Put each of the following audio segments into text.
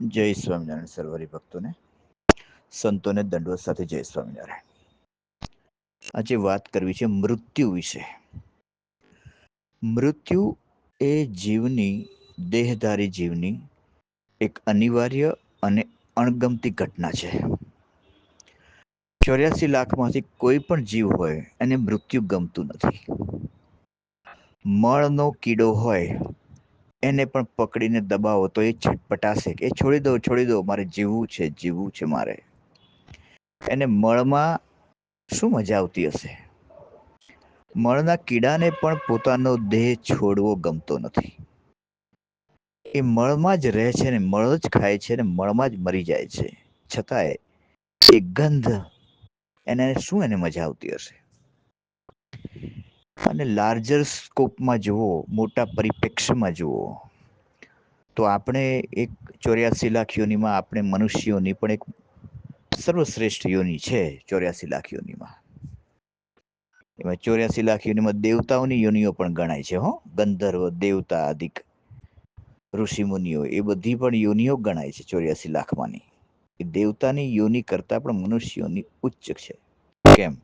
જય સ્વામિનારાયણ સરવરી ભક્તોને સંતોને દંડવત સાથે જય સ્વામિનારાયણ. આજે વાત કરવી છે મૃત્યુ વિશે. મૃત્યુ એ જીવની, દેહધારી જીવની એક અનિવાર્ય અને અણગમતી ઘટના છે. ચોર્યાસી લાખમાંથી કોઈ પણ જીવ હોય એને મૃત્યુ ગમતું નથી. મળનો કીડો હોય એને પણ પકડીને દબાવો તો એ છટપટાશે. કે છોડી દો છોડી દો, મારે જીવવું છે જીવવું છે મારે. એને મળમાં શું મજા આવતી હશે? મળના કીડાને પણ પોતાનો દેહ છોડવો ગમતો નથી. એ મળમાં જ રહે છે ને, મળ જ ખાય છે ને, મળમાં જ મરી જાય છે. છતાંય એ ગંધ, એને શું એને મજા આવતી હશે? અને લાર્જર સ્કોપમાં જુઓ, મોટા પરિપ્રેક્ષમાં જુઓ, તો આપણે એક ચોર્યાસી લાખ યોનીમાં આપણે મનુષ્યોની પણ એક સર્વશ્રેષ્ઠ યોની છે ચોર્યાસી લાખ યોનીમાં. એમાં ચોર્યાસી લાખ યોનીમાં દેવતાઓની યોનિઓ પણ ગણાય છે હો. ગંધર્વ, દેવતા અધિક ઋષિમુનિઓ એ બધી પણ યોનિઓ ગણાય છે ચોર્યાસી લાખમાંની. એ દેવતાની યોની કરતા પણ મનુષ્યોની ઉચ્ચ છે. કેમ?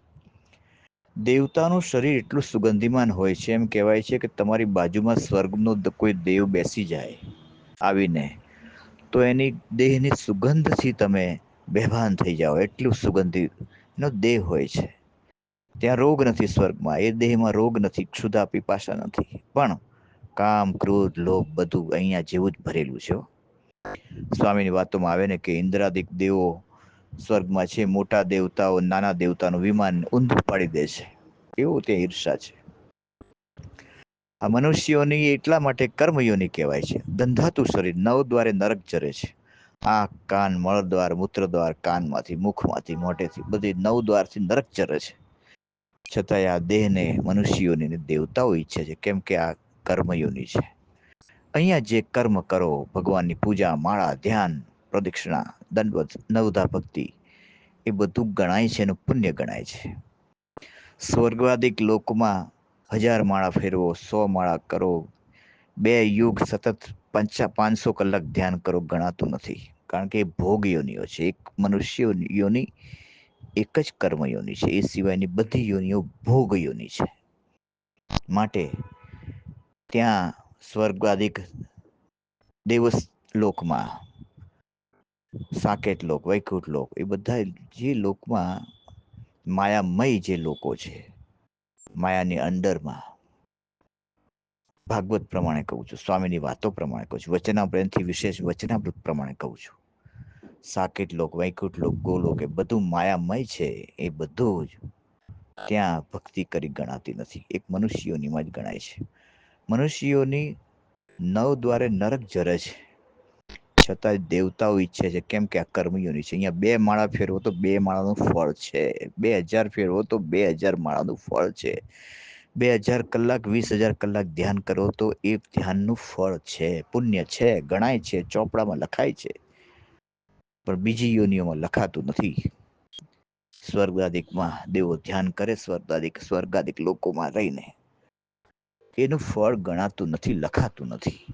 દેવતાનું શરીર એટલું સુગંધિમાન હોય છે, એમ કહેવાય છે કે તમારી બાજુમાં સ્વર્ગનો કોઈ દેવ બેસી જાય આવીને, તો એની દેહની સુગંધથી તમે બેભાન થઈ જાઓ, એટલું સુગંધિત નો દેહ હોય છે. ત્યાં રોગ નથી સ્વર્ગમાં, એ દેહમાં રોગ નથી, ક્ષુધા પીપાસા નથી, પણ કામ, ક્રોધ, લોભ બધું અહીંયા જેવું જ ભરેલું છે સ્વામીની વાતોમાં આવે ને કે ઇન્દ્રાદિક દેવો સ્વર્ગમાં છે, મોટા દેવતાઓ, નાના દેવતાનું વિમાન ઊંધું પાડી દે છે. એવું તે ઈર્ષા છે. આ મનુષ્યોની એટલા માટે કર્મયોની કહેવાય છે. ધંધાતું શરીર નવ દ્વારે નરક ચરે છે. આંખ, કાન, મળદ્વાર, મૂત્રદ્વાર, કાનમાંથી, મુખમાંથી, મોઢેથી બધી નવ દ્વારથી નરક ચરે છે. છતાંય આ દેહને મનુષ્યોની દેવતાઓ ઈચ્છે છે, કેમ કે આ કર્મયોની છે. અહીંયા જે કર્મ કરો, ભગવાનની પૂજા, માળા, ધ્યાન પ્રદક્ષિણા, દંડવત નવધા ભક્તિ એ બધું ગણાય છે અને પુણ્ય ગણાય છે. સ્વર્ગવાદિક લોકમાં હજાર માળા ફેરવો, સો માળા કરો, બે યુગ સતત પંચા પાંચસો કલાક ધ્યાન કરો ગણાતું નથી. કારણ કે એ ભોગ યોનિઓ છે, એક મનુષ્ય યોની, એક જ કર્મ યોની છે, એ સિવાયની બધી યોનિઓ ભોગ યોની છે. માટે ત્યાં સ્વર્ગવાદિક દેવસ લોકમાં સાકેત લોક, વૈકુંઠ લોક, એ બધા જે લોકમાં માયામય જે લોકો છે, માયાની અંડરમાં ભાગવત પ્રમાણે કહું છું, સ્વામીની વાતો પ્રમાણે કહું છું વચનાપ્રેમથી વિશેષ વચનામૃત પ્રમાણે કહું છું. સાકેત લોક, વૈકુંઠ લોક, ગોલોક એ બધું માયામય છે, એ બધું જ ત્યાં ભક્તિ કરી ગણાતી નથી. એક મનુષ્યોનીમાં જ ગણાય છે. મનુષ્યોની નવ દ્વારે નરક જરે છે. છતાં દેવતાઓ ઈચ્છે છે. કેમ કે આ કર્મયોની છે. અહીંયા બે માળા ફેરવો તો બે માળાનું ફળ છે. બે હજાર ફેરવો તો બે હજાર માળાનું ફળ છે. બે હજાર કલાક, વીસ હજાર કલાક ધ્યાન કરો તો એ ધ્યાનનું ફળ છે. પુણ્ય છે. ગણાય છે. ચોપડામાં લખાય છે. પણ બીજી યોનિઓમાં લખાતું નથી. સ્વર્ગાદિકમાં દેવો ધ્યાન કરે સ્વર્ગાદિક સ્વર્ગાદિક લોકોમાં રહીને. એનું ફળ ગણાતું નથી, લખાતું નથી.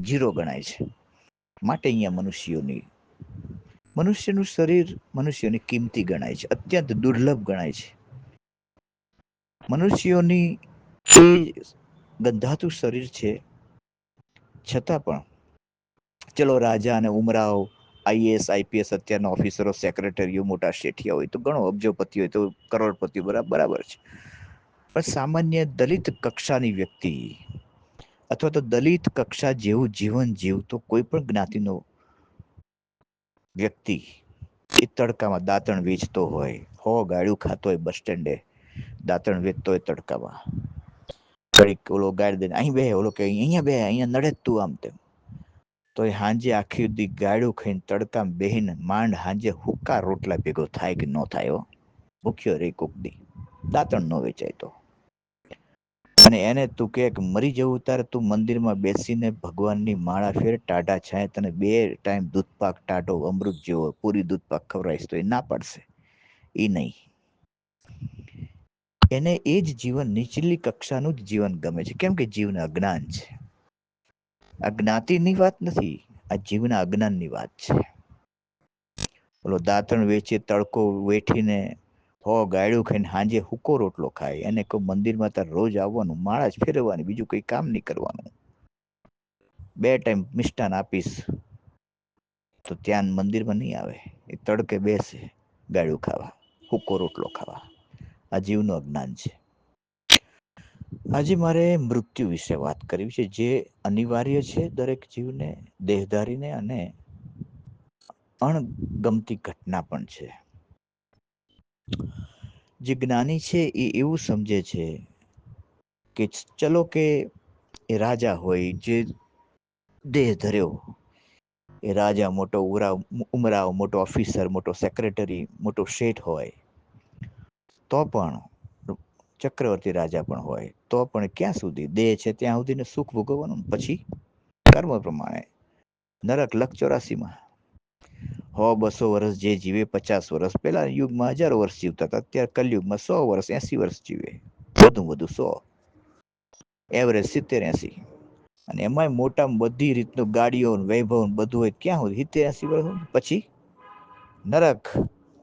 જીરો ગણાય છે. માટે અહીંયા મનુષ્યોની, મનુષ્યનું શરીર મનુષ્યની કિંમતી ગણાય છે, અત્યંત દુર્લભ ગણાય છે. મનુષ્યોની એ ગંધાતું શરીર છે, છતાં પણ, ચલો રાજા અને ઉમરાઓ આઈએએસ આઈપીએસ અત્યારના ઓફિસરો, સેક્રેટરીઓ, મોટા શેઠિયા હોય, તો ઘણો અબજોપતિ હોય, તો કરોડપતિ બરાબર છે. પણ સામાન્ય દલિત કક્ષાની વ્યક્તિ અથવા તો દલિત કક્ષા જેવું જીવન જીવતો કોઈ પણ જ્ઞાતિનો વ્યક્તિ એ તડકામાં દાંતણ વેચતો હોય, હો ગાડું ખાતો હોય બસ સ્ટેન્ડે, દાંતણ વેચતો હોય તડકામાં. ઘડીક ઓલો ગાડી દઈને, અહીં બે ઓલો કે, અહીંયા બે અહીંયા નડે તું આમ તેમ. તો એ હાંજે આખી સુધી ગાડું ખાઈને તડકામાં બેહીને માંડ હાંજે હુક્કા રોટલા ભેગો થાય કે ન થાય ભૂખ્યો રે કોક દી. દાંતણ ન વેચાય તો. અને એને તું કે મરી જવું ત્યારે તું મંદિરમાં બેસીને ભગવાનની માળા ફેર ટાટા છાંય તને બે ટાઈમ દૂધપાક ટાટો અમૃત જેવો પૂરી દૂધપાક ખવડાવીશ તો એ ના પડશે. એ નહીં. એને એ જ જીવન નીચલી કક્ષાનું જ જીવન ગમે છે. કેમ કે જીવન અજ્ઞાન છે. આ જ્ઞાતિની વાત નથી, આ જીવના અજ્ઞાનની વાત છે. ઓલો દાંતણ વેચે તડકો વેઠીને હો ગાયડું ખાઈને હાંજે હુકો રોટલો ખાય. એને કોઈ મંદિરમાં તાર રોજ આવવાનું, માળા જ ફેરવવાની, બીજું કઈ કામ નહીં કરવાનું. બે ટાઈમ મિષ્ટાન આપીશ, તો ત્યાં મંદિરમાં નહીં આવે. એ તડકે બેસે ગાયડું ખાવા, હુકો રોટલો ખાવા. આ જીવનું અજ્ઞાન છે. આજે મારે મૃત્યુ વિશે વાત કરવી છે, જે અનિવાર્ય છે દરેક જીવને, દેહધારીને અને અણગમતી ઘટના પણ છે. જે જ્ઞાની છે એ એવું સમજે છે કે ચલો કે એ રાજા હોય જે દેહ ધર્યો. એ રાજા મોટો ઉરાવ, ઉમરાવ, મોટો ઓફિસર મોટો સેક્રેટરી મોટો શેઠ હોય. તો પણ ચક્રવર્તી રાજા પણ હોય. તો પણ ક્યાં સુધી? દેહ છે ત્યાં સુધીને સુખ ભોગવવાનું? પછી કર્મ પ્રમાણે. નરક લખ ચોરાસીમાં. હો, બસો વર્ષ જે જીવે, પચાસ વર્ષ. પહેલા યુગમાં હજાર વર્ષ જીવતા હતા. અત્યારે કલયુગમાં સો વર્ષ, એસી વર્ષ જીવે. વધુ વધુ સો. એવરેજ સિત્તેર, એસી. અને એમાંય મોટા બધી રીતનું ગાડીઓ વૈભવ બધું હોય, ક્યાં હોય? સિત્તેર, એસી વર્ષ પછી નરક,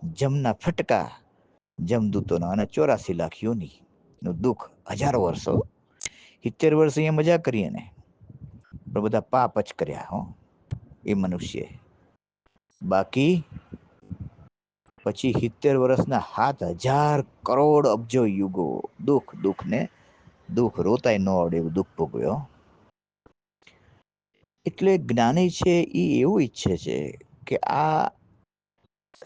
જમના ફટકા, જમદૂતોના અને ચોરાસી લાખ યોની નું દુઃખ હજારો વર્ષો સિત્તેર વર્ષ અહીંયા મજા કરીએ ને પણ બધા પાપ જ કર્યા હો. એ મનુષ્ય બાકી પછી સિત્તેર વર્ષના સાત હજાર કરોડ અબજો યુગો. દુઃખ દુઃખ ને દુઃખ રોતાય ન આવડે એવું દુઃખ ભોગવ્યો. એટલે જ્ઞાની છે એ એવું ઈચ્છે છે કે આ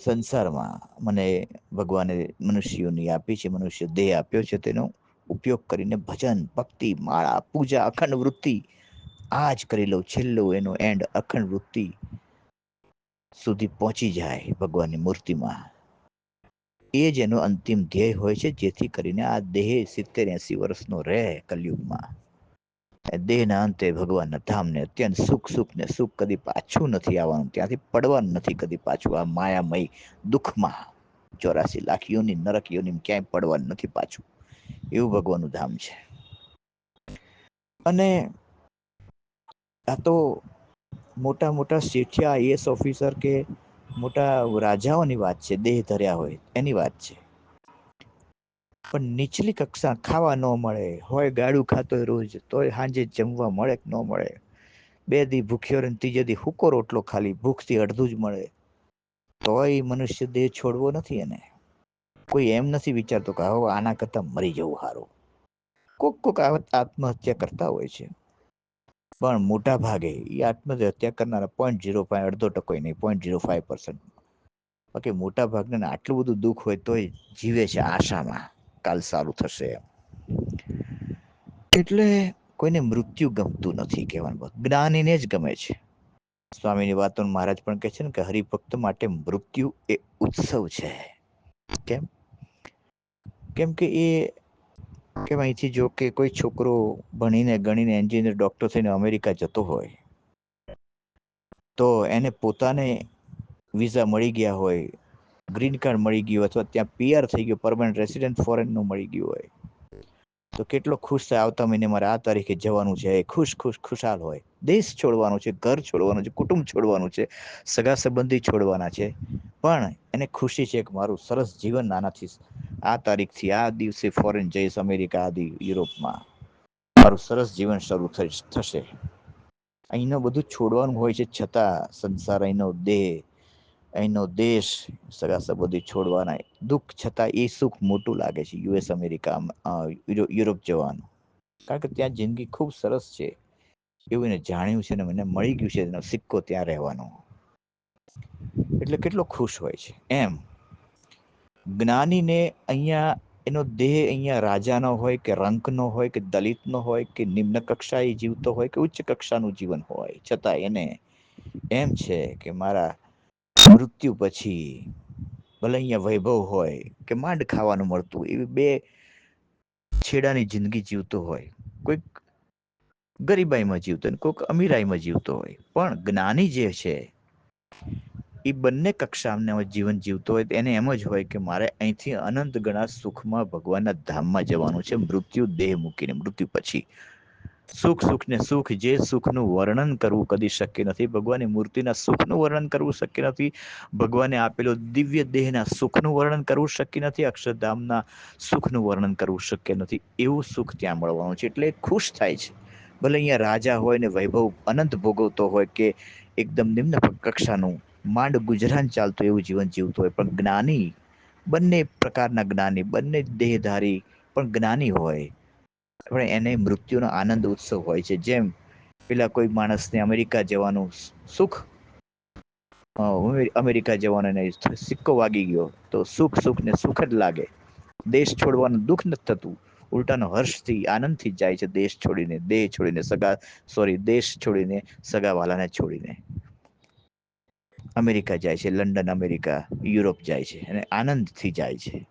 સંસારમાં મને ભગવાને મનુષ્યોની આપી છે, મનુષ્ય દેહ આપ્યો છે, તેનો ઉપયોગ કરીને ભજન, ભક્તિ, માળા, પૂજા, અખંડ વૃત્તિ આ જ કરી લઉં, છેલ્લું એનો એન્ડ અખંડ વૃત્તિ સુધી પહોંચી જાય ભગવાનની મૂર્તિમાં. એ જ એનો અંતિમ ધ્યેય હોય છે, જેથી કરીને આ દેહ સિત્તેર એસી વર્ષનો રહે કલયુગમાં. દેહના અંતે ભગવાનના ધામને અત્યંત સુખ સુખ ને સુખ કદી પાછું નથી આવવાનું, ત્યાંથી પડવાનું નથી કદી પાછું આ માયામય દુઃખમાં. ચોરાસી લાખ યોની નરક યોની ક્યાંય પડવાનું નથી પાછું. એવું ભગવાનનું ધામ છે. અને આ તો મોટા મોટા શેઠિયા આઈએસ ઓફિસર કે મોટા રાજાઓની વાત છે, દેહ ધર્યા હોય, એની વાત છે. પણ નીચલી કક્ષા ખાવા ન મળે, હોય ગાડું ખાતો રોજ, તોય સાંજે જમવા મળે કે ન મળે. બે દી ભૂખ્યો રહે ત્રીજે દી હુકો રોટલો ખાલી, ભૂખથી અડધું જ મળે. તોય મનુષ્ય દેહ છોડવો નથી એને. કોઈ એમ નથી વિચારતો કે હવે આના કરતા મરી જવું સારું. કોક કોક આત્મહત્યા કરતા હોય છે. પણ મોટા ભાગે એ આત્મહત્યા કરનારા પોઈન્ટ ઝીરો ફાઈવ અડધો ટકો નહીં પોઈન્ટ ઝીરો ફાઈવ પર્સન્ટ બાકી મોટા ભાગના આટલું બધું દુઃખ હોય તોય જીવે છે આશામાં. કાલ સારું થશે એટલે કોઈને મૃત્યુ ગમતું નથી કહેવાનું જ્ઞાનીને જ ગમે છે. સ્વામીની વાતો મહારાજ પણ કહે છે ને કે હરિભક્ત માટે મૃત્યુ એ ઉત્સવ છે. કેમ? કેમ કે એ કે અહીંથી જો કે કોઈ છોકરો ભણીને, ગણીને એન્જિનિયર ડોક્ટર થઈને અમેરિકા જતો હોય, તો એને પોતાને વિઝા મળી ગયા હોય ગ્રીન કાર્ડ મળી ગયું, અથવા ત્યાં પીઆર થઈ ગયું પરમાનન્ટ રેસિડેન્ટ ફોરેનનું મળી ગયું હોય તો કેટલો ખુશ થાય આવતા મહિને મારે આ તારીખે જવાનું છે ખુશ ખુશ, ખુશાલ હોય. દેશ છોડવાનું છે, ઘર છોડવાનું છે, કુટુંબ છોડવાનું છે, સગા સંબંધી છોડવાના છે. પણ એને ખુશી છે કે મારું સરસ જીવન આનાથી આ તારીખથી, આ દિવસે ફોરેન જઈશ અમેરિકા આદિ યુરોપમાં. મારું સરસ જીવન શરૂ થશે. અહીંનો બધું છોડવાનું હોય છે છતાં સંસાર, અહીંનો દેહ અહીંનો દેશ સગા સંબંધી છોડવાના દુઃખ છતાં એ સુખ મોટું લાગે છે યુએસ અમેરિકા યુરોપ જવાનું. કારણ કે ત્યાં જિંદગી ખૂબ સરસ છે. એવું એને જાણ્યું છે ને મને મળી ગયું છે એનો સિક્કો ત્યાં રહેવાનો. એટલે કેટલો ખુશ હોય છે. એમ. જ્ઞાનીને અહીંયા એનો દેહ અહીંયા રાજાનો હોય કે રંકનો હોય કે દલિતનો હોય કે નિમ્ન કક્ષાએ જીવતો હોય કે ઉચ્ચ કક્ષાનું જીવન હોય. છતાં એને એમ છે કે મારા મૃત્યુ પછી ભલે અહીંયા વૈભવ હોય કે માંડ ખાવાનું મળતું એવી બે છેડાની જિંદગી જીવતો હોય. કોઈક ગરીબાઈમાં જીવતો હોય, કોઈક અમીરાઈમાં જીવતો હોય. પણ જ્ઞાની જે છે, એ બંને કક્ષાને જીવન જીવતો હોય એને એમ જ હોય કે મારે અહીંથી અનંત ગણા સુખમાં ભગવાનના ધામમાં જવાનું છે. મૃત્યુ દેહ મૂકીને, મૃત્યુ પછી. સુખ સુખને સુખ, જે સુખનું વર્ણન કરવું કદી શક્ય નથી. ભગવાનની મૂર્તિના સુખનું વર્ણન કરવું શક્ય નથી. ભગવાને આપેલો દિવ્ય દેહના સુખનું વર્ણન કરવું શક્ય નથી. અક્ષરધામના સુખનું વર્ણન કરવું શક્ય નથી. એવું સુખ ત્યાં મળવાનું છે. એટલે ખુશ થાય છે. ભલે અહીંયા રાજા હોય ને વૈભવ અનંત ભોગવતો હોય કે એકદમ નિમ્ન કક્ષાનું માંડ ગુજરાન ચાલતું એવું જીવન જીવતું હોય, પણ જ્ઞાની, બંને પ્રકારના જ્ઞાની, બંને દેહધારી પણ જ્ઞાની હોય. પણ એને મૃત્યુનો આનંદ ઉત્સવ હોય છે. જેમ પેલા કોઈ માણસને અમેરિકા જવાનું સુખ અમેરિકા જવાનો એને સિક્કો વાગી ગયો. તો સુખ સુખ ને સુખ જ લાગે. દેશ છોડવાનું દુઃખ નથી થતું. ઉલટાનો હર્ષથી, આનંદથી જાય છે દેશ છોડીને, દેહ છોડીને, સગા, સોરી, દેશ છોડીને, સગાવાલાને છોડીને. અમેરિકા જાય છે, લંડન, અમેરિકા, યુરોપ જાય છે અને આનંદથી જાય છે.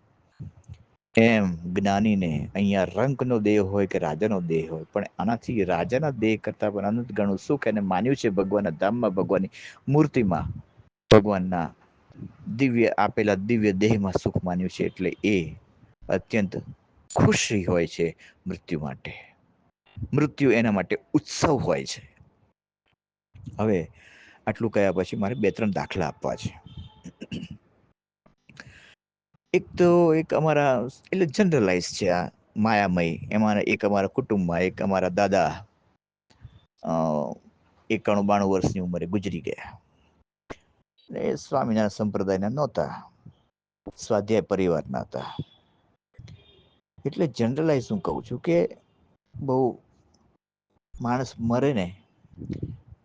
એમ જ્ઞાનીને અહીંયા રંકનો દેહ હોય કે રાજાનો દેહ હોય, પણ આનાથી રાજાના દેહ કરતા પણ અનંત ગણું સુખ એને માન્યું છે ભગવાનના ધામમાં, ભગવાનની મૂર્તિમાં. ભગવાનના દિવ્ય, આપેલા દિવ્ય દેહમાં સુખ માન્યું છે એટલે એ અત્યંત ખુશી હોય છે મૃત્યુ માટે. મૃત્યુ એના માટે ઉત્સવ હોય છે. હવે આટલું કયા પછી મારે બે ત્રણ દાખલા આપવા છે. એક તો એક અમારા એટલે જનરલાઇઝ છે આ માયામય. એમાં એક અમારા કુટુંબમાં, એક અમારા દાદા એકાણું બાણું વર્ષની ઉંમરે ગુજરી ગયા. એ સ્વામિનારાયણ સંપ્રદાયના નહોતા. સ્વાધ્યાય પરિવારના હતા એટલે જનરલાઇઝ હું કહું છું કે બહુ માણસ મરે ને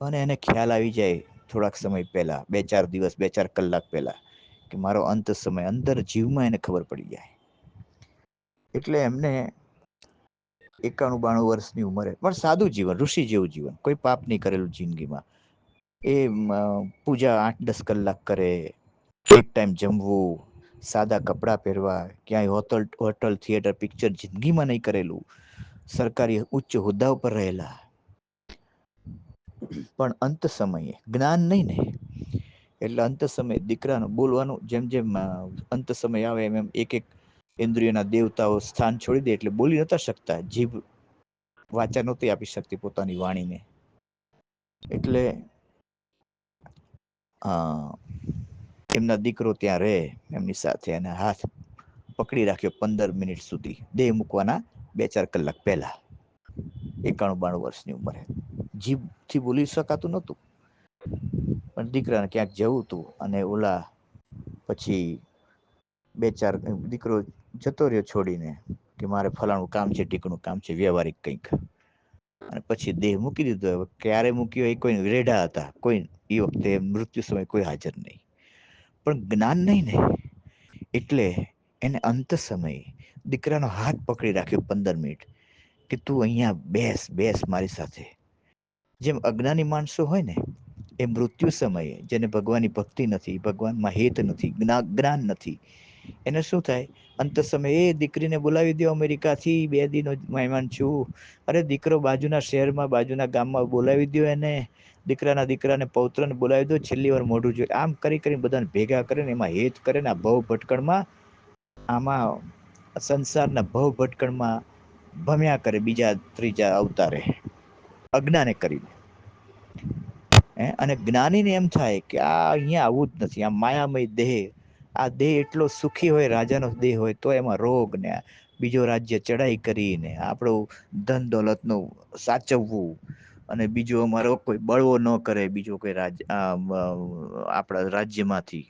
અને એને ખ્યાલ આવી જાય થોડાક સમય પહેલા, બે ચાર દિવસ, બે ચાર કલાક પહેલા. કે મારો અંત સમય અંદર જીવમાં એને ખબર પડી જાય. એટલે એમને એકાણું બાણું વર્ષની ઉંમરે, પણ સાદું જીવન, ઋષિ જેવું જીવન, કોઈ પાપ નહીં કરેલું જિંદગીમાં. એ પૂજા આઠ દસ કલાક કરે, એક ટાઈમ જમવું, સાદા કપડાં પહેરવા, ક્યાંય હોટલ હોટલ, થિયેટર, પિક્ચર જિંદગીમાં નહીં કરેલું. સરકારી ઉચ્ચ હોદ્દા ઉપર રહેલા. પણ અંત સમયે જ્ઞાન નહીં ને. એટલે અંત સમય દીકરાનું બોલવાનું, જેમ જેમ અંત સમય આવે એમ એમ, એક એક ઇન્દ્રિયોના દેવતાઓ સ્થાન છોડી દે એટલે બોલી નતા શકતા, જીભ વાચા નહોતી આપી શકતી પોતાની વાણીને. એટલે એમના દીકરો ત્યાં રહે, એમની સાથે અને હાથ પકડી રાખ્યો પંદર મિનિટ સુધી, દેહ મૂકવાના બે ચાર કલાક પહેલા. એકાણું બાણું વર્ષની ઉંમરે. જીભથી બોલી શકાતું નહોતું. પણ દીકરાને ક્યાંક જવું હતું અને ઓલા પછી બે ચાર દીકરો જતો રહ્યો છોડીને કે મારે ફલાણું કામ છે ટીકનું કામ છે, વ્યવહારિક કંઈક. અને પછી દેહ મૂકી દીધો. ક્યારે મૂક્યો એ કોઈ રેઢા હતા. કોઈ એ વખતે મૃત્યુ સમય કોઈ હાજર નહીં. પણ જ્ઞાન નહીં ને. એટલે એને અંત સમયે દીકરાનો હાથ પકડી રાખ્યો પંદર મિનિટ કે તું અહીંયા બેસ બેસ મારી સાથે. જેમ અજ્ઞાની માણસો હોય ને એ મૃત્યુ સમયે, જેને ભગવાનની ભક્તિ નથી, ભગવાનમાં હેત નથી જ્ઞાન નથી. એને શું થાય? અંત સમયે એ દીકરીને બોલાવી દો અમેરિકાથી, બે દિનો મહેમાન છું. અરે દીકરો બાજુના શહેરમાં, બાજુના ગામમાં બોલાવી દો એને. દીકરાના દીકરાને પૌત્રને બોલાવી દો, છેલ્લી વાર મોઢું જોઈએ આમ કરી કરીને બધાને ભેગા કરે ને એમાં હેત કરે ને આ ભવ ભટકણમાં, આમાં સંસારના ભવ ભટકણમાં ભમ્યા કરે બીજા, ત્રીજા અવતારે. અજ્ઞાને કરીને. અને જ્ઞાનીને એમ થાય કે આ અહીંયા આવું જ નથી, આ માયામય દેહ, આ દેહ એટલો સુખી હોય, રાજાનો દેહ હોય, તો એમાં રોગ ને બીજો રાજ્ય ચડાઈ કરીને આપણું ધન દોલતનું સાચવવું અને બીજો અમારો કોઈ બળવો ન કરે, બીજો કોઈ રાજ આપણા રાજ્યમાંથી.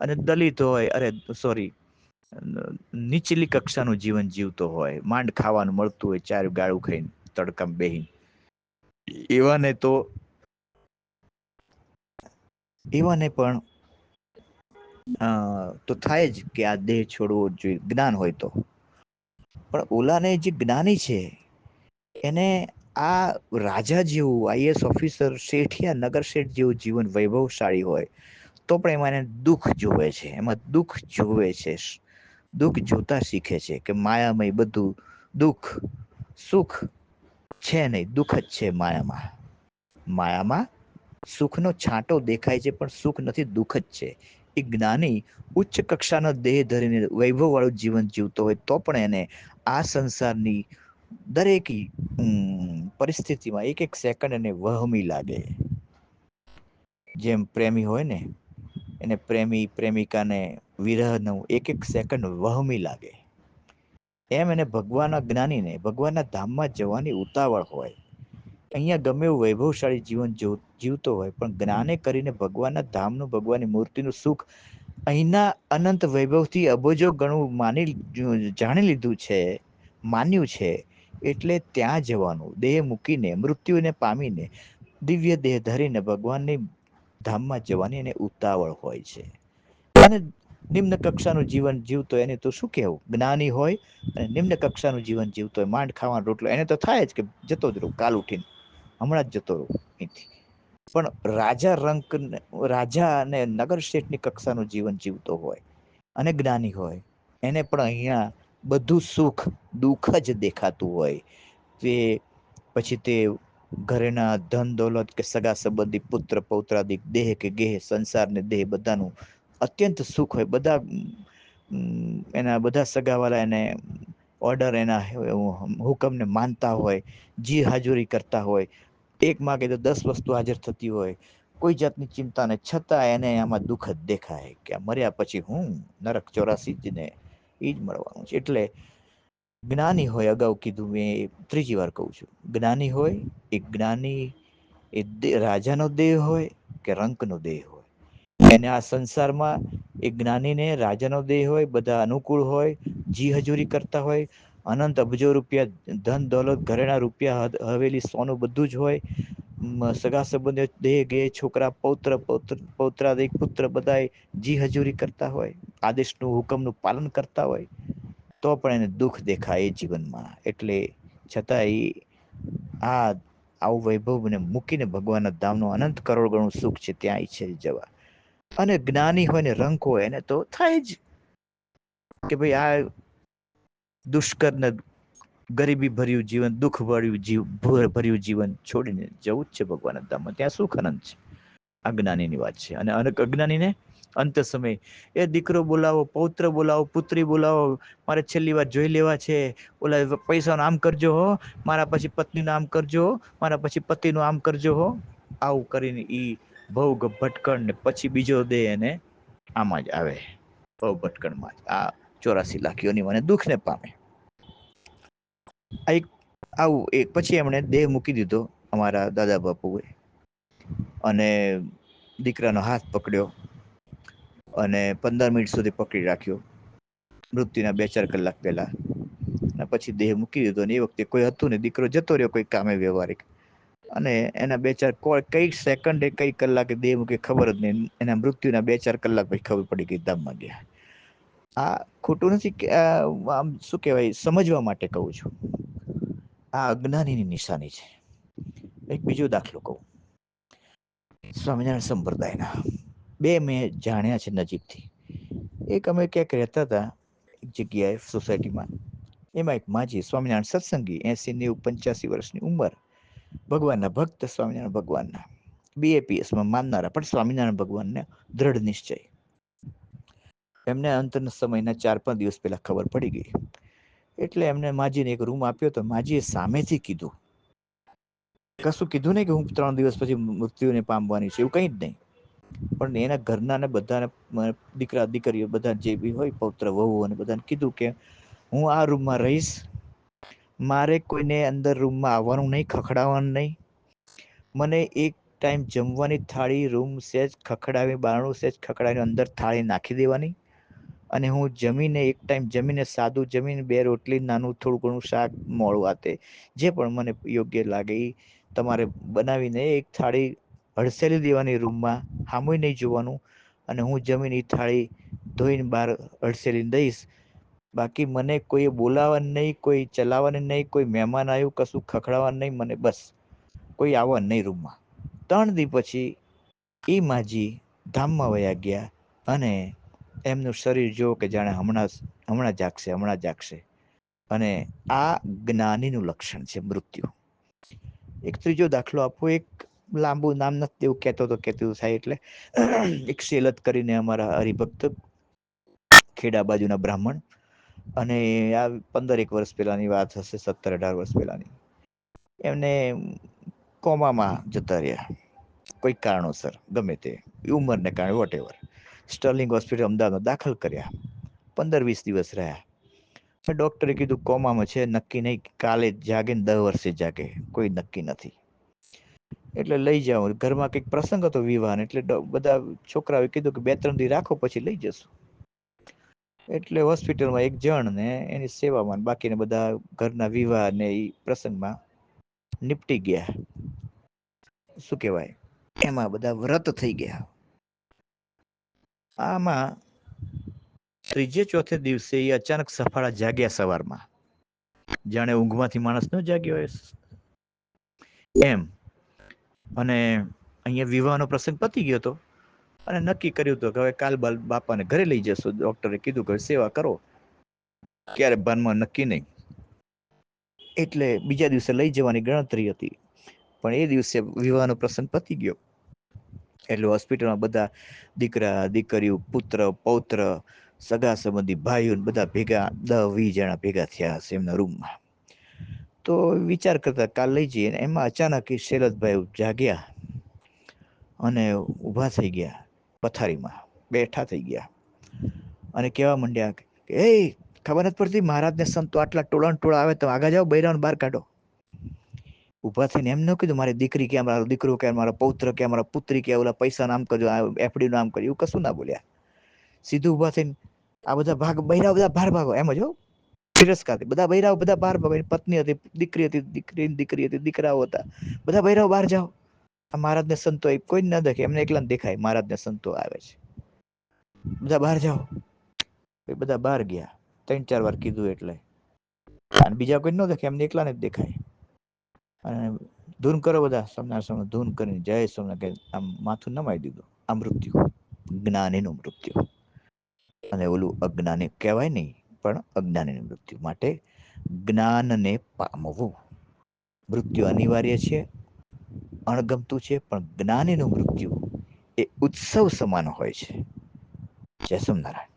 અને દલિત હોય, અરે સોરી નીચલી કક્ષાનું જીવન જીવતો હોય, માંડ ખાવાનું મળતું હોય, ચાર ગાળું ખાઈને તડકામાં બેહી. એવાને તો એવાને પણ તો થાય જ કે આ દેહ છોડવો જોઈએ, જ્ઞાન હોય તો. પણ ઓલાને જે જ્ઞાની છે, એને આ રાજા જેવું આઈએસ ઓફિસર શેઠિયા નગર શેઠ જેવું જીવન વૈભવશાળી હોય, તો પણ એમાં એને દુઃખ જોવે છે. એમાં દુઃખ જોવે છે. દુઃખ જોતા શીખે છે કે માયામય બધું દુઃખ, સુખ છે નહીં, દુઃખ જ છે માયામાં. માયામાં સુખનો છાંટો દેખાય છે, પણ સુખ નથી, દુઃખ જ છે. એ જ્ઞાની ઉચ્ચ કક્ષાનો દેહ ધરીને વૈભવવાળું જીવન જીવતો હોય, તો પણ એને આ સંસારની દરેક પરિસ્થિતિમાં એક એક સેકન્ડ એને વહમી લાગે. જેમ પ્રેમી હોય ને, એને પ્રેમી, પ્રેમિકાને વિરહનું એક એક સેકન્ડ વહમી લાગે. એમ એને ભગવાનના જ્ઞાનીને, ભગવાનના ધામમાં જવાની ઉતાવળ હોય. અહીંયા ગમે એવું વૈભવશાળી જીવન જીવતો હોય પણ જ્ઞાને કરીને ભગવાનના ધામનું ભગવાનની મૂર્તિનું સુખ અહીંના અનંત વૈભવથી અબજો ગણું માની જાણી લીધું છે માન્યું છે એટલે ત્યાં જવાનું દેહ મૂકીને મૃત્યુને પામીને દિવ્ય દેહ ધરીને ભગવાનની ધામમાં જવાની એને ઉતાવળ હોય છે. અને નિમ્ન કક્ષાનું જીવન જીવતો એને તો શું કહેવું? જ્ઞાની હોય અને નિમ્ન કક્ષાનું જીવન જીવતો હોય માંડ ખાવાનો રોટલો એને તો થાય જ કે જતો જ રહું કાલ ઉઠીને. હમણાં જ જતો રહું અહીંથી. પણ રાજા રંક રાજા અને નગર શેઠની કક્ષાનું જીવન જીવતો હોય અને જ્ઞાની હોય, એને પણ અહીંયા બધું સુખ, દુઃખ જ દેખાતું હોય. તે પછી તે ઘરેના ધન દોલત કે સગા સંબંધી પુત્ર પૌત્રાદિક દેહ કે ગેહ, સંસાર ને દેહ બધાનું અત્યંત સુખ હોય. બધા એના બધા સગાવાળા એને ઓર્ડર એના હુકમને માનતા હોય, જી હાજરી કરતા હોય. એક માગે તો દસ વસ્તુ હાજર થતી હોય. કોઈ જાતની ચિંતા ને છતાં એને આમાં દુઃખ દેખાય કે મર્યા પછી હું નરક ચોરાસી જ ને એ જ મળવાનું છે. એટલે જ્ઞાની હોય, અગાઉ કીધું મેં ત્રીજી વાર કહું છું. જ્ઞાની હોય, એ જ્ઞાની, એ રાજાનો દેહ હોય કે રંકનો દેહ હોય? એને આ સંસારમાં એ જ્ઞાનીને રાજાનો દેહ હોય, બધા અનુકૂળ હોય, જી હજુરી કરતા હોય અનંત અબજો રૂપિયા, ધન દોલત ઘરેણા રૂપિયા હવેલી સોનું બધું જ હોય. સગા સંબંધીઓ, દેહ ગે છોકરા, પૌત્ર પૌત્ર, પૌત્રાદિક પુત્ર બધા જી હજુરી કરતા હોય. આદેશનું હુકમનું પાલન કરતા હોય. તો પણ એને દુઃખ દેખાય જીવનમાં. એટલે છતાંય આ, આવું વૈભવને મૂકીને ભગવાનના ધામનું અનંત કરોડ ગણું સુખ છે ત્યાં ઈચ્છે જવા. અને જ્ઞાની હોય ને રંક હોય એને તો થાય જ. કે ભાઈ આ દુષ્કર ને ગરીબી ભર્યું જીવન દુઃખ ભર્યું જીવ ભર્યું જીવન છોડીને જવું જ છે ભગવાનના ધામમાં. ત્યાં સુખ અનંત છે. અજ્ઞાનીની વાત છે. અને અનેક અજ્ઞાનીને અંત સમય એ દીકરો બોલાવો, પૌત્ર બોલાવો, પુત્રી બોલાવો, મારે છેલ્લી વાર જોઈ લેવા છે. ઓલા પૈસાનું આમ કરજો હો. મારા પછી પત્નીનું આમ કરજો મારા પછી પતિનું આમ કરજો હો. આવું કરીને ઈ ભવ ભટકણ ને પછી બીજો દે એને આમાં જ આવે. ભવ ભટકણમાં જ. આ ચોરાસી લાખીઓની મને દુઃખને પામે. આ એક, આવું એક પછી એમણે દેહ મૂકી દીધો અમારા દાદા બાપુએ. અને દીકરાનો હાથ પકડ્યો અને પંદર મિનિટ સુધી પકડી રાખ્યો. મૃત્યુના બે ચાર કલાક પહેલા. અને પછી દેહ મૂકી દીધો અને એ વખતે કોઈ હતું ને, દીકરો જતો રહ્યો કોઈ કામે વ્યવહારિક. અને એના બે ચાર કઈ સેકન્ડે કઈ કલાકે દેહ મૂકી ખબર જ નહીં. એના મૃત્યુના બે ચાર કલાક પછી ખબર પડી ગઈ ધામમાં ગયા. આ ખોટું નથી આમ શું કહેવાય, સમજવા માટે કહું છું. આ અજ્ઞાનીની નિશાની છે. એક બીજો દાખલો કહું. સ્વામિનારાયણ સંપ્રદાયના. બે મેં જાણ્યા છે નજીકથી. એક અમે ક્યાંક રહેતા હતા, એક જગ્યાએ સોસાયટીમાં. એમાં એક માજી સ્વામિનારાયણ સત્સંગી, એસી નેવું પંચ્યાસી વર્ષની ઉંમર. ભગવાનના ભક્ત સ્વામિનારાયણ ભગવાનના. બીએપીએસમાં માનનારા પણ સ્વામિનારાયણ ભગવાનને દ્રઢ નિશ્ચય. એમને અંતના સમયના ચાર પાંચ દિવસ પહેલા ખબર પડી ગઈ. એટલે એમને માજીને એક રૂમ આપ્યો તો માજીએ સામેથી કીધું. કશું કીધું નહીં કે હું ત્રણ દિવસ પછી મૃત્યુને પામવાની છે, એવું કંઈ જ નહીં. પણ એના ઘરના ને બધાને દીકરા, દીકરીઓ બધા જે બી હોય, પૌત્ર, વહુ અને બધાને કીધું કે હું આ રૂમમાં રહીશ. મારે કોઈને અંદર રૂમમાં આવવાનું નહીં, ખખડાવવાનું નહીં. મને એક ટાઈમ જમવાની થાળી, રૂમ સેજ ખખડાવી, બારણું સેજ ખખડાવીને અંદર થાળી નાખી દેવાની. અને હું જમીને એક ટાઈમ જમીને સાદું જમીને, બે રોટલી, નાનું થોડું ઘણું શાક મોળું આતે જે પણ મને યોગ્ય લાગે એ તમારે બનાવીને એક થાળી હડસેલી દેવાની રૂમમાં સામુય નહીં જોવાનું અને હું જમીને એ થાળી ધોઈને બહાર હડસેલી દઈશ. બાકી મને કોઈ બોલાવવાનું નહીં, કોઈ ચલાવવાનું નહીં, કોઈ મહેમાન આવ્યું, કશું ખખડાવવાનું નહીં, મને બસ કોઈ આવવાનું નહીં રૂમમાં ત્રણ દી પછી એ માજી ધામમાં વયા ગયા અને એમનું શરીર જો કે જાણે હમણાં હમણાં જાગશે હમણાં જાગશે. અને આ જ્ઞાનીનું લક્ષણ છે મૃત્યુ. એક ત્રીજો દાખલો આપો, એક લાંબુ નામ નથી એવું કહેતો તો કહેતું થાય એટલે એક શેલત કરીને અમારા હરિભક્ત ખેડા બાજુના બ્રાહ્મણ. અને આ પંદર એક વર્ષ પહેલાની વાત હશે, સત્તર અઢાર વર્ષ પહેલાની. એમને કોમામાં જતા રહ્યા. કોઈ કારણોસર, ગમે તે. ઉંમરને કારણે વોટ એવર સ્ટર્લિંગ હોસ્પિટલ અમદાવાદમાં દાખલ કર્યા. પંદર વીસ દિવસ રહ્યા. ડૉક્ટરે કીધું, કોમામાં છે, નક્કી નહીં, કાલે જાગે ને દર વર્ષે જાગે. કોઈ નક્કી નથી. એટલે લઈ જાઓ ઘરમાં કંઈક પ્રસંગ હતો વિવાહ એટલે બધા છોકરાઓએ કીધું કે, બે ત્રણ દી રાખો, પછી લઈ જશું. એટલે હોસ્પિટલમાં એક જણને એની સેવામાં બાકીને બધા ઘરના વિવાહ ને એ પ્રસંગમાં નિપટી ગયા. શું કહેવાય? એમાં બધા વ્રત થઈ ગયા. આમાં ત્રીજે ચોથે દિવસે એ અચાનક સફાળા જાગ્યા સવારમાં. જાણે ઊંઘમાંથી માણસ ન જાગ્યો હોય. એમ. અને અહીંયા વિવાહનો પ્રસંગ પતી ગયો હતો. અને નક્કી કર્યું હતું કે હવે કાલ બાપાને ઘરે લઈ જશો. ડોક્ટરે કીધું કે સેવા કરો. ક્યારે ભાનમાં નક્કી નહીં. એટલે બીજા દિવસે લઈ જવાની ગણતરી હતી. પણ એ દિવસે વિવાહનો પ્રસંગ પતી ગયો. એટલે હોસ્પિટલમાં બધા દીકરા, દીકરીઓ, પુત્ર, પૌત્ર, સગા સંબંધી, ભાઈઓ બધા ભેગા દસ વીસ જણા ભેગા થયા હશે એમના રૂમમાં તો વિચાર કરતા કાલ લઈ જઈએ એમાં અચાનક શૈલતભાઈ જાગ્યા અને ઊભા થઈ ગયા પથારીમાં, બેઠા થઈ ગયા. અને કહેવા માંડ્યા કે, એ ખબર નથી પડતી, મહારાજને સંતો આટલા ટોળા ટોળા આવે તો આગળ જાઓ, બૈરાને બહાર કાઢો. ઊભા થઈને એમ ન કીધું, મારી દીકરી કે મારો દીકરો કે મારો પૌત્ર કે મારા પુત્રી કે ઓલા પૈસા નામ કરજો એફડી નામ કર્યું એવું કશું ના બોલ્યા. સીધું ઊભા થઈને આ બધા ભાગ બૈરા બધા બહાર ભાગો, એમ જ હો. તિરસ્કાર બધા બૈરાઓ, બધા બહાર ભાગો. પત્ની હતી, દીકરી હતી, દીકરી દીકરી હતી, દીકરાઓ હતા. બધા બૈરાઓ બહાર જાઓ. આ મહારાજને સંતો કોઈ ના દેખે. એમને એકલા દેખાય મહારાજને સંતો આવે છે. બધા બહાર જાઓ. બધા બહાર ગયા. ત્રણ ચાર વાર કીધું એટલે. અને બીજા કોઈ ન દેખે. એમને એકલાને જ દેખાય. અને ધૂન કરો બધા, સોમનાથ સ્વામી ધૂન કરીને જય સોમનાથ આમ માથું નમાઈ દીધું, આ મૃત્યુ જ્ઞાનીનું મૃત્યુ. અને ઓલું અજ્ઞાની કહેવાય નહીં, પણ અજ્ઞાનીનું મૃત્યુ માટે જ્ઞાનને પામવું. મૃત્યુ અનિવાર્ય છે, અણગમતું છે, પણ જ્ઞાનીનું મૃત્યુ એ ઉત્સવ સમાન હોય છે. જય સોમનારાયણ.